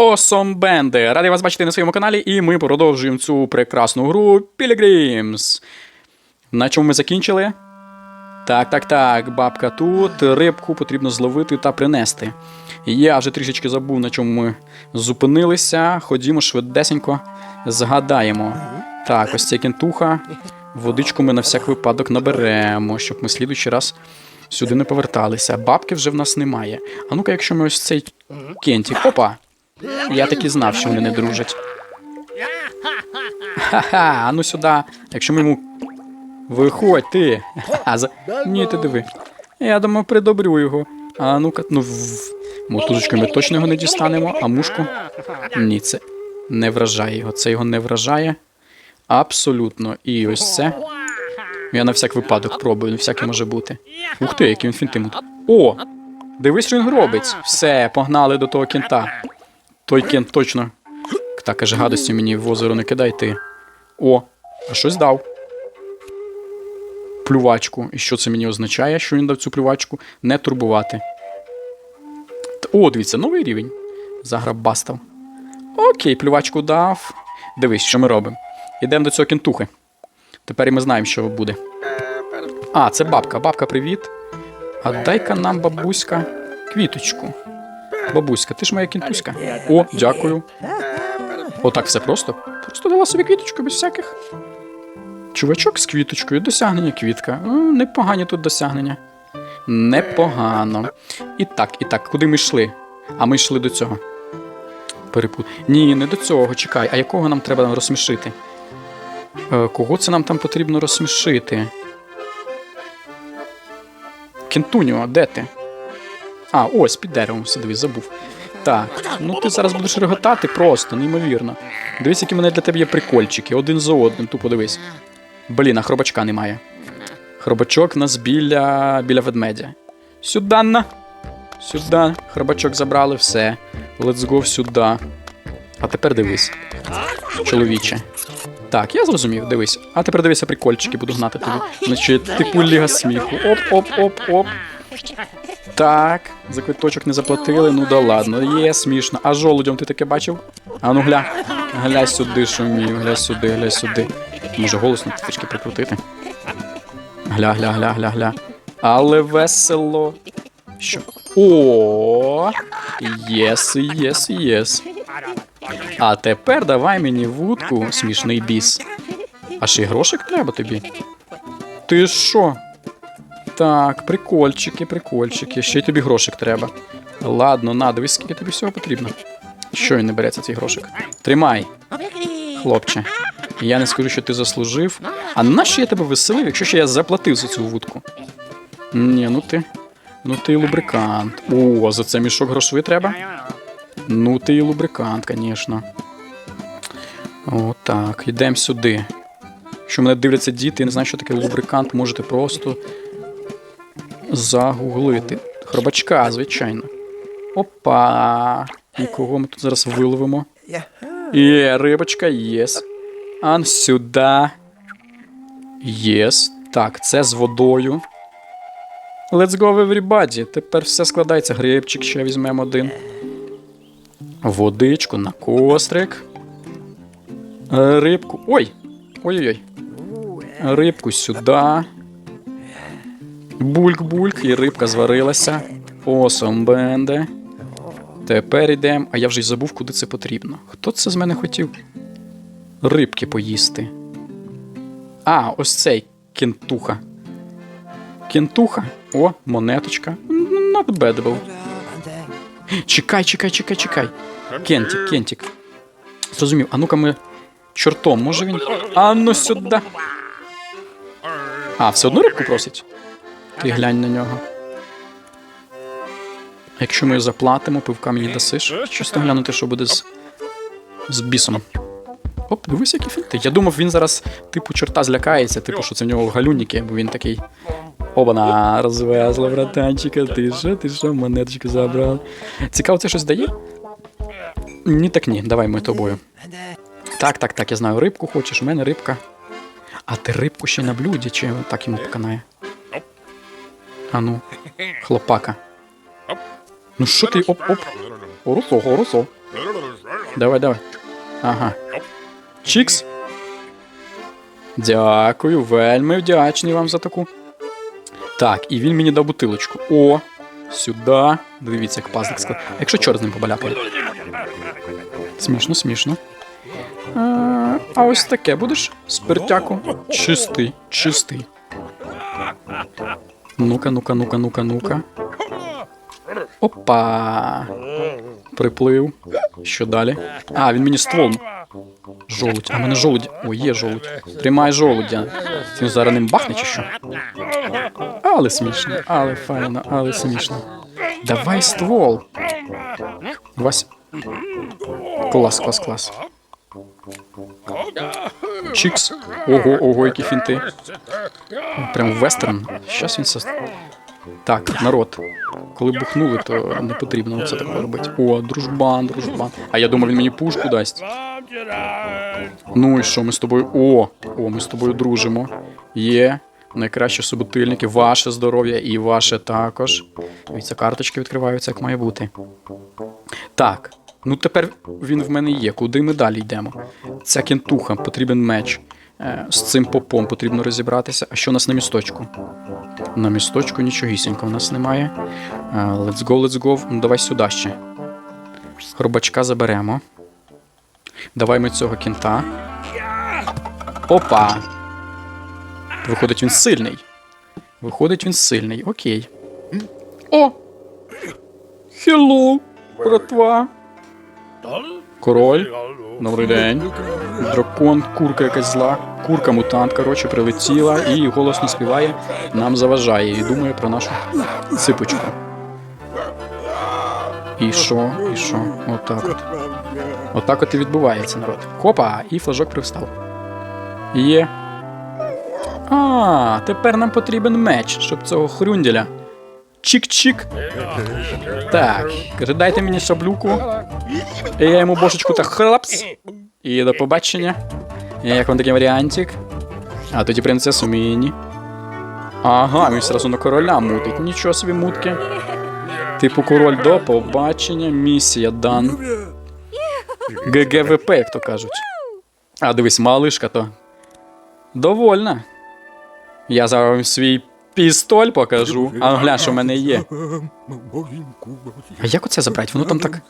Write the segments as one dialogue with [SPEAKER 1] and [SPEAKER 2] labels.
[SPEAKER 1] Band! Радий вас бачити на своєму каналі, і ми продовжуємо цю прекрасну гру Pilgrims. На чому ми закінчили? Так, так, так, бабка тут. Рибку потрібно зловити та принести. Я вже трішечки забув, на чому ми зупинилися. Ходімо швидесенько, згадаємо. Так, ось ця кентуха. Водичку ми на всяк випадок наберемо, щоб ми слідуючий раз сюди не поверталися. Бабки вже в нас немає. А ну-ка, якщо ми ось цей кентик. Опа! Я таки знав, що вони не дружать. Ха-ха, а сюди. Якщо ми йому. Виходь ти. За... Ні, ти диви. Я думаю, придобрю його. А ну-ка, ну мотузочкою ми точно його не дістанемо, а мушку. Ні, це не вражає його. Це його не вражає. Абсолютно. І ось це. Я на всяк випадок пробую, всяке може бути. Ух ти, який він фінтимут. О! Дивись, що він робить. Все, погнали до того кінта. Той кент точно. Так, каже, гадості мені в озеро не кидай ти. О, а щось дав. Плювачку. І що це мені означає, що він дав цю плювачку? Не турбувати. О, дивіться, новий рівень. Заграбастав. Окей, плювачку дав. Дивись, що ми робимо. Йдемо до цього кентухи. Тепер і ми знаємо, що буде. А, це бабка. Бабка, привіт. А дай-ка нам, бабуська, квіточку. Бабуська, ти ж моя кінтуська. О, дякую. Отак все просто. Просто дала собі квіточку без всяких. Чувачок з квіточкою, досягнення квітка. Непогані тут досягнення. Непогано. І так, і так, куди ми йшли? А ми йшли до цього. Перепут. Ні, не до цього, чекай. А якого нам треба розсмішити? Е, кого це нам там потрібно розсмішити? Кентуніо, де ти? А, ось під деревом сидив, забув. Так, ну ти зараз будеш реготати просто, неймовірно. Дивись, які мене для тебе є прикольчики, один за одним, тупо дивись. Блін, а хробачка немає. Хробачок нас біля, біля ведмедя. Сюди на. Сюди. Хробачок забрали, все. Let's go сюди. А тепер дивись. Чоловіче. Так, я зрозумів, дивись. А тепер дивися, прикольчики буду гнати тобі. Значить, типу ліга сміху. Оп, оп, оп, оп. Так, за квиточок не заплатили, ну да ладно, є смішно. А жолудям ти таке бачив? А ну гля. Гля сюди, шумів, гля сюди, гля сюди. Може голосно трішки прикрутити. Гля, гля, гля, гля, гля. Але весело. Що? О! Єс, єс, єс. А тепер давай мені вудку, смішний біс. А ще й грошик треба тобі. Ти що? Так, прикольчики, прикольчики. Ще й тобі грошик треба. Ладно, на, дивись, скільки тобі всього потрібно. Що він не береться цей грошик? Тримай, хлопче. Я не скажу, що ти заслужив. А нащо я тебе веселив, якщо ще я заплатив за цю вудку? Ні, ну ти. Ну ти лубрикант. О, за це мішок грошовий треба? Ну ти і лубрикант, звісно. Отак, йдемо сюди. Якщо мене дивляться діти і не знають, що таке лубрикант, можете просто загуглити. Хробачка, звичайно. Опа. І кого ми тут зараз виловимо? Є, рибочка, єс. Ан сюди. Єс. Так, це з водою. Let's go, everybody. Тепер все складається. Грибчик ще візьмемо один. Водичку на кострик. Рибку. Ой! Ой-ой-ой. Рибку сюди. Бульк-бульк, і рибка зварилася. Осом бенде. Тепер йдемо. А я вже й забув, куди це потрібно. Хто це з мене хотів? Рибки поїсти. А, ось цей кентуха. Кентуха. О, монеточка. Not bad був. Чекай, чекай, чекай, чекай. Кентик, Кентик. Зрозумів, а ну-ка ми чортом, може він. А ну сюди. А, все одно рибку просить. Ти глянь на нього. Якщо ми заплатимо, пивка мені дасиш. Чесно глянути, що буде з. з бісом. Оп, дивись, які фінти. Я думав, він зараз, типу, чорта злякається, типу, що це в нього галюніки, бо він такий. Обана, розвезла, братанчика, ти що, ти що, монеточку забрав. Цікаво, це щось дає? Ні, так ні, давай ми тобою. Так, так, так, я знаю, рибку хочеш, у мене рибка. А ти рибку ще на блюді, чи так йому поканає? А ну, хлопака. Ну що ти оп-оп? Орусо, орусо. Давай, давай. Ага. Чікс. Дякую, вельми вдячний вам за таку. Так, і він мені дав бутилочку. О, сюди. Дивіться, як пазлик склад. Якщо чорт з ним побаляпає. Смішно, смішно. А, а ось таке будеш? Спиртяку. Чистий, чистий. Ну-ка, ну-ка, ну-ка, ну-ка, ну-ка. Опа. Приплив. Що далі? А, він мені ствол. Жолудь. А в мене жолудь. О, є жолудь. Тримай жолудя. Він зараз ним бахне чи що? Але смішно, але файно, але смішно. Давай ствол. Вась. Клас, клас, клас. Чікс. Ого, ого, які фінти. Прям вестерн. Щас він все. Так, народ. Коли бухнули, то не потрібно це таке робити. О, дружбан, дружбан. А я думав, він мені пушку дасть. Ну і що, ми з тобою. О! О, ми з тобою дружимо. Є. Найкращі суботильники, ваше здоров'я і ваше також. Дивіться, карточки відкриваються, як має бути. Так. Ну тепер він в мене є. Куди ми далі йдемо? Ця кентуха, потрібен меч. Е, З цим попом потрібно розібратися. А що у нас на місточку? На місточку нічогісінько в нас немає. Е, Let's go, let's go. Ну давай сюди ще. Хробачка заберемо. Давай ми цього кінта. Опа! Виходить, він сильний. Виходить, він сильний. Окей. О! Хеллоу, братва. Король. Добрий день. Дракон, курка якась зла. Курка мутант, коротше, прилетіла і голосно співає, нам заважає і думає про нашу ципочку. І що? І що? Отак от. Отак от і відбувається, народ. Хопа, і флажок привстав. Є. А, тепер нам потрібен меч, щоб цього хрюнділя. Чик-чик. Так, каже, дайте мені шаблюку. І я йому бошечку так хлапс. І до побачення. І Як вам такий варіантик? А тоді принцесу Міні. Ага, він зразу на короля мутить. Нічого собі мутки. Типу король до побачення. Місія дан. ГГВП, як то кажуть. А дивись, малишка то. Довольна. Я зараз вам свій пістоль покажу. А глянь, що в мене є. А як оце забрати? Воно там так.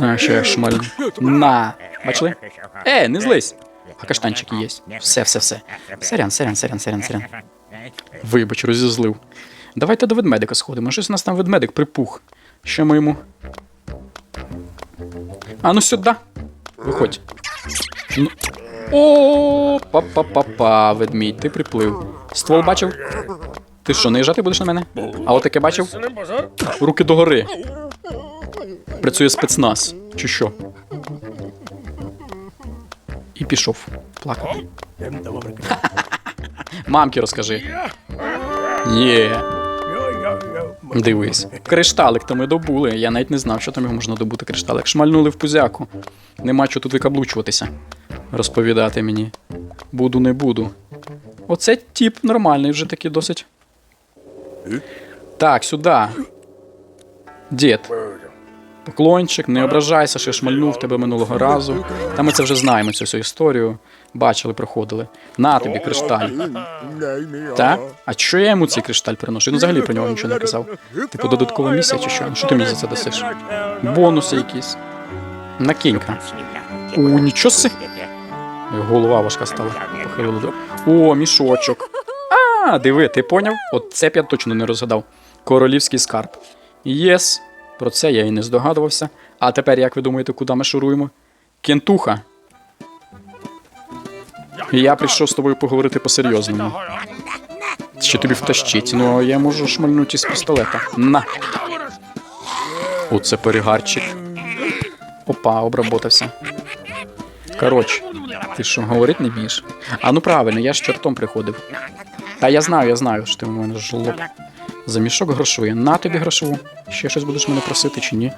[SPEAKER 1] А, ще шмаль. На. Бачили? Е, не злись. А каштанчики є. Все, все, все. Сорян, сорян, сорян, сорян, сорян. Вибач, розізлив. Давайте до ведмедика сходимо. Щось у нас там ведмедик припух. Що ми йому. А ну сюди. Виходь. Ну. О, па-па-па-па, ведмідь, ти приплив. Ствол бачив? Ти що, наїжджати будеш на мене? А от таке бачив? Руки догори. Працює спецназ. Чи що? І пішов плакати. Мамки розкажи. Є. Дивись. Кришталик то ми добули. Я навіть не знав, що там його можна добути кришталик. Шмальнули в пузяку. Нема чого тут викаблучуватися. Розповідати мені. Буду, не буду. Оце тип нормальний, вже такий досить. Так, сюди. Дід. Поклончик, не ображайся, що шмальнув тебе минулого разу. Та ми це вже знаємо, цю всю історію. Бачили, проходили. На тобі кришталь. Та? А що я йому цей кришталь приношу? Він взагалі про нього нічого не казав. Типу додаткова місія чи що? Ну, Що ти мені за це дасиш? Бонуси якісь. Накинька. О, нічого си. Голова важка стала. Похилили. до- О, мішочок. А, диви, ти поняв? От це б я точно не розгадав. Королівський скарб. Єс. Про це я і не здогадувався. А тепер, як ви думаєте, куди ми шуруємо? Кентуха. Я прийшов з тобою поговорити по-серйозному. Що тобі втащить? Ну, я можу шмальнути з пістолета. На. Оце перегарчик. Опа, обработався. Коротше, ти що, говорить не вмієш? А ну правильно, я ж чортом приходив. Та я знаю, я знаю, що ти у мене жлоб. За мішок грошовий. На тобі грошову. Ще щось будеш мене просити чи ні?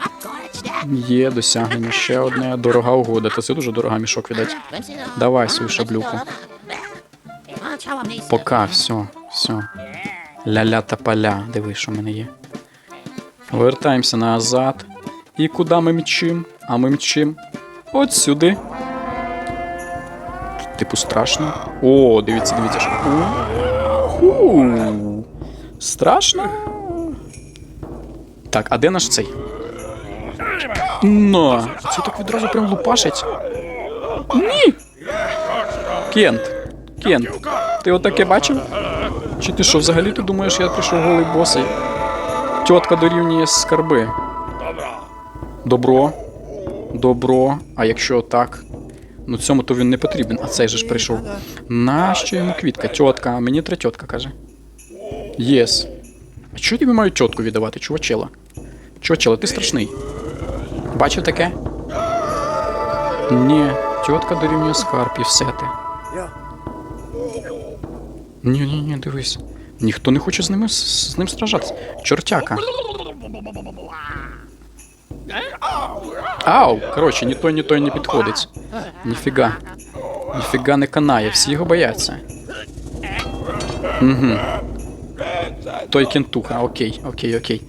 [SPEAKER 1] Є досягнення, ще одне дорога угода. Та це дуже дорога мішок віддать. Давай свою шаблюку. Пока, все, все. Ля-ля та поля. Диви, що в мене є. Вертаємося назад. І куди ми мчим? А ми мчим от сюди. Типу страшно. О, дивіться, дивіться. що-. Страшно. Так, а де наш цей? Но, це так відразу прям лупашить. Ні. Кент. Кент. Ти отаке бачив? Чи ти що, взагалі ти думаєш, я прийшов голий босий? Тітка дорівнює скарби. Добро. Добро. А якщо так? Ну цьому то він не потрібен, а цей же ж прийшов. Нащо йому квітка? Тітка, а мені три тітка каже. Єс. Чого тобі мають тітку віддавати, чувачела? Чувачела, ти страшний. Бачив таке? Ні, тітка дорівнює скарб і все ти. Ні, ні, ні, дивись. Ніхто не хоче з ними з ним сражатися. Чортяка. Ау! Коротше, ні той, ні той не підходить. Ніфіга. Ніфіга не канає, всі його бояться. Угу. Той кентуха, окей, окей, окей.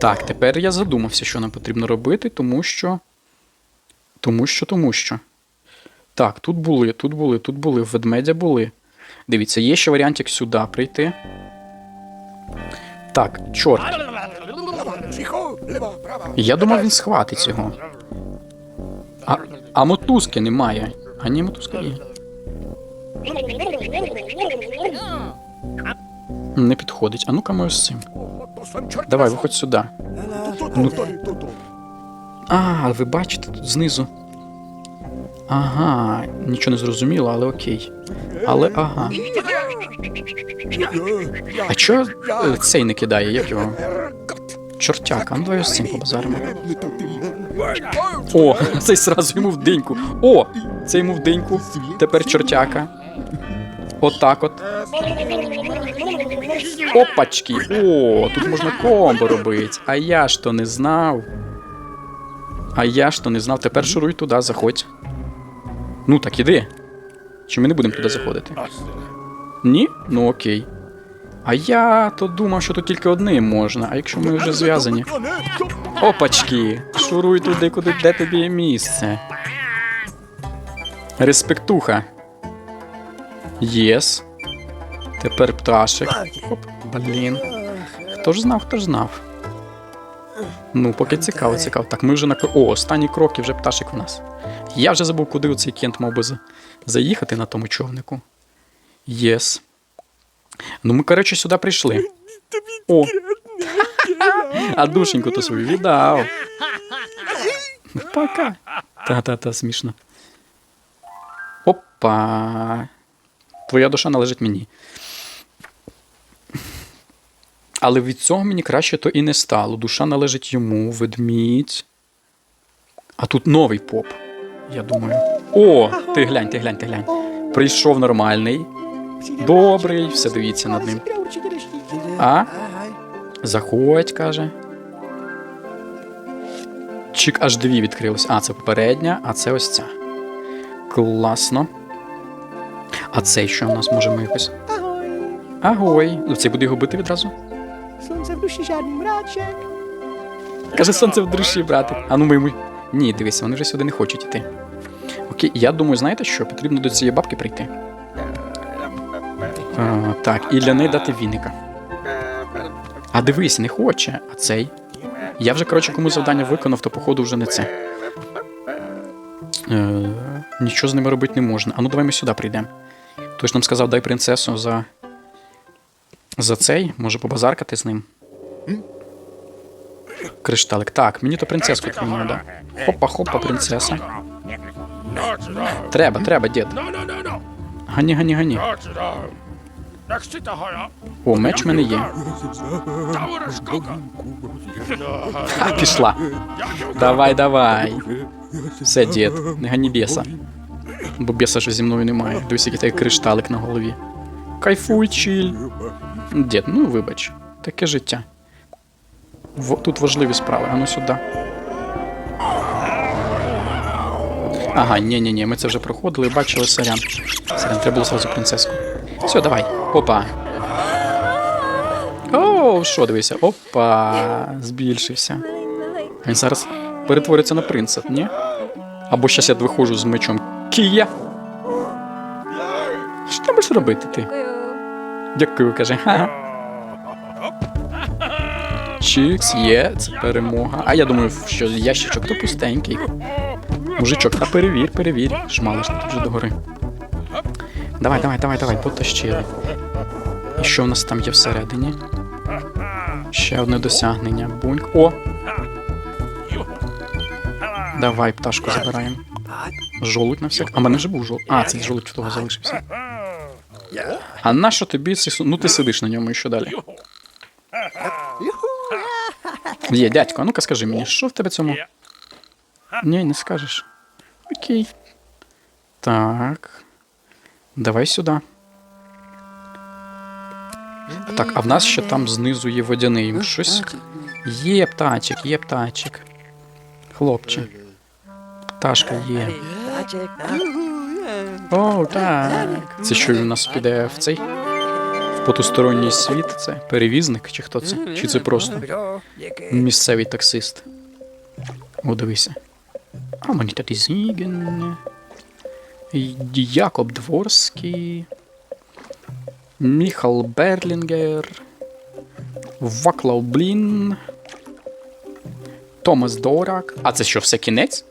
[SPEAKER 1] Так, тепер я задумався, що нам потрібно робити, тому що. Тому що, тому що. Так, тут були, тут були, тут були, ведмедя були. Дивіться, є ще варіантик сюди прийти. Так, чорт. Я думав, він схватить його. А, а мотузки немає. А ні, мотузка є. Не підходить. А ну-ка ми з цим. Давай, виходь сюди. Ну. А, ви бачите тут знизу. Ага, нічого не зрозуміло, але окей. Але ага. А чого цей не кидає, як його? Чортяка, ну давай ось цим побазаримо. О, цей сразу йому в деньку. О, цей йому в деньку. Тепер чортяка. Отак от. Опачки. О, тут можна комбо робити. А я ж то не знав. А я ж то не знав. Тепер шуруй туди, заходь. Ну так іди. Чи ми не будемо туди заходити? Ні? Ну окей. А я то думав, що тут тільки одним можна, а якщо ми вже зв'язані. Опачки! Шуруй туди, куди де тобі є місце. Респектуха. Єс. Тепер пташик. Оп, блін. Хто ж знав, хто ж знав. Ну, поки цікаво, цікаво. Так, ми вже на О, останні кроки вже пташик у нас. Я вже забув, куди оцей кент мав би заїхати на тому човнику. Єс. Ну, ми, коротше, сюди прийшли. О. А душеньку то свою віддав. Пока. Та-та-та, смішно. Опа. Твоя душа належить мені. Але від цього мені краще то і не стало. Душа належить йому, ведмідь. А тут новий поп. Я думаю. О, ти глянь, ти глянь, ти глянь. Прийшов нормальний. Добрий, все дивіться над ним. А? Заходь, каже. Чик аж дві відкрилось. А, це попередня, а це ось ця. Класно. А цей що у нас можемо якось.
[SPEAKER 2] Ahoj,
[SPEAKER 1] Агой. Ну, цей буде його бити відразу.
[SPEAKER 2] slunce v duši žádný mráček.
[SPEAKER 1] Каже, сонце в душі, братик. А ну ми. Ні, дивися, вони вже сюди не хочуть іти. Окей, я думаю, знаєте що? Потрібно до цієї бабки прийти. А, так, і для неї дати віника. А дивись, не хоче, а цей. Я вже, коротше, комусь завдання виконав, то походу вже не це. Е, нічого з ними робити не можна. А ну давай ми сюди прийдемо. Той ж нам сказав, дай принцесу за. За цей, може побазаркати з ним. Кришталик. Так, мені то принцеску треба, да. Хопа, хопа, принцеса. Треба, треба, дід. Гані, гані, гані. О, меч в мене є. Ха, пішла. Давай, давай. Все, дід, не гані бєса. Бо бєса ж зі мною немає. Дивись, який такий кришталик на голові. Кайфуй, чиль. Дід, ну вибач, таке життя. В- тут важливі справи, а ну сюди. Ага, ні, ні, ні, ми це вже проходили, і бачили сорян. Сорян, треба було сразу принцеску. Все, давай. Опа. О, що дивися? Опа, збільшився. Він зараз перетвориться на принца, ні? Або щас я виходжу з мечом. Кія! Що ти будеш робити ти? Дякую, каже. Ха. Чікс, є, це перемога. А я думаю, що ящичок то пустенький. Мужичок, та перевір, перевір. Шмалиш тут вже догори. Давай, давай, давай, давай, потащили. І що в нас там є всередині? Ще одне досягнення. Буньк. О! Давай, пташку забираємо. Жолудь на всяк. А в мене вже був жолудь. А, цей жолудь в того залишився. А на що тобі цей су- Ну ти сидиш на ньому і що далі? Є, дядько, а ну-ка скажи мені, що в тебе цьому? Ні, не скажеш. Окей. Так. Давай сюди. Так, а в нас ще там знизу є водяний. Щось. Є птачик, є птачик. Хлопче. Пташка є. О, так. Це що він у нас піде в цей? В потусторонній світ? Це перевізник, чи хто це? Чи це просто місцевий таксист? О, дивися. А мені тоді Зіген. Якоб Дворський. Міхал Берлінгер. Ваклав Блін. Томас Дорак. А це що, все кінець?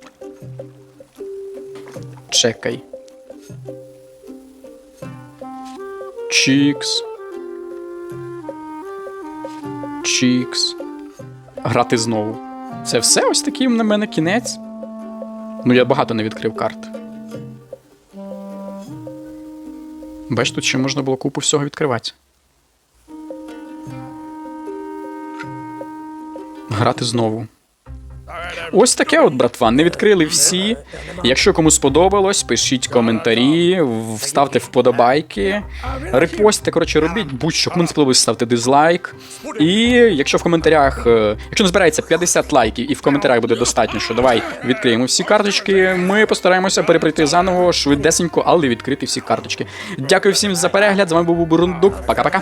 [SPEAKER 1] Чекай. Чікс. Чікс. Грати знову. Це все ось такий на мене кінець. Ну, я багато не відкрив карт. Бач, тут ще можна було купу всього відкривати. Грати знову. Ось таке от, братва. Не відкрили всі. Якщо кому сподобалось, пишіть коментарі, вставте вподобайки, репостите, коротше, робіть будь-що. Кому не сподобалось, ставте дизлайк. І якщо в коментарях, е, якщо не збирається 50 лайків і в коментарях буде достатньо, що давай відкриємо всі карточки, ми постараємося переприйти заново швидесенько, але відкрити всі карточки. Дякую всім за перегляд. З вами був Бурундук. Пока-пока.